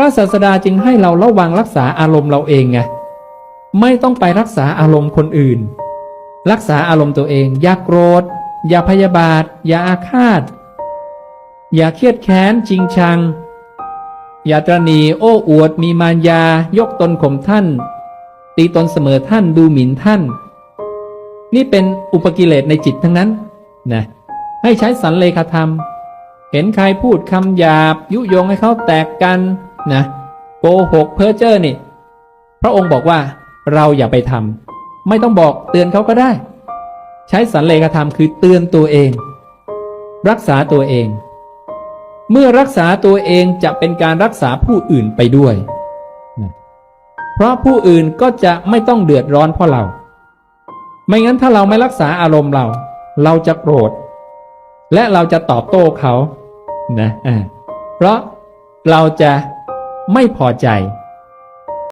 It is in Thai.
พระศาสดาจึงให้เราระวังรักษาอารมณ์เราเองไงไม่ต้องไปรักษาอารมณ์คนอื่น รักษาอารมณ์ตัวเอง อย่าโกรธ อย่าพยาบาท อย่าอาฆาต อย่าเครียดแค้นจริงชัง อย่าตรณีโอ้อวด มีมารยา ยกตนข่มท่าน ตีตนเสมอท่านดูหมิ่นท่าน นี่เป็นอุปกิเลสในจิตทั้งนั้นนะให้ใช้สันเลขาธรรม เห็นใครพูดคำหยาบ ยุยงให้เขาแตกกัน นะโกหกเพ้อเจ้อนี่ พระองค์บอกว่าเราอย่าไปทำไม่ต้องบอกเตือนเขาก็ได้ ใช้สันเลขาธรรมคือเตือนตัวเอง รักษาตัวเอง เมื่อรักษาตัวเองจะเป็นการรักษาผู้อื่นไปด้วยนะเพราะผู้อื่นก็จะไม่ต้องเดือดร้อนเพราะเรา ไม่งั้นถ้าเราไม่รักษาอารมณ์เรา เราจะโกรธ และเราจะตอบโต้เขานะเพราะเราจะ ไม่พอใจ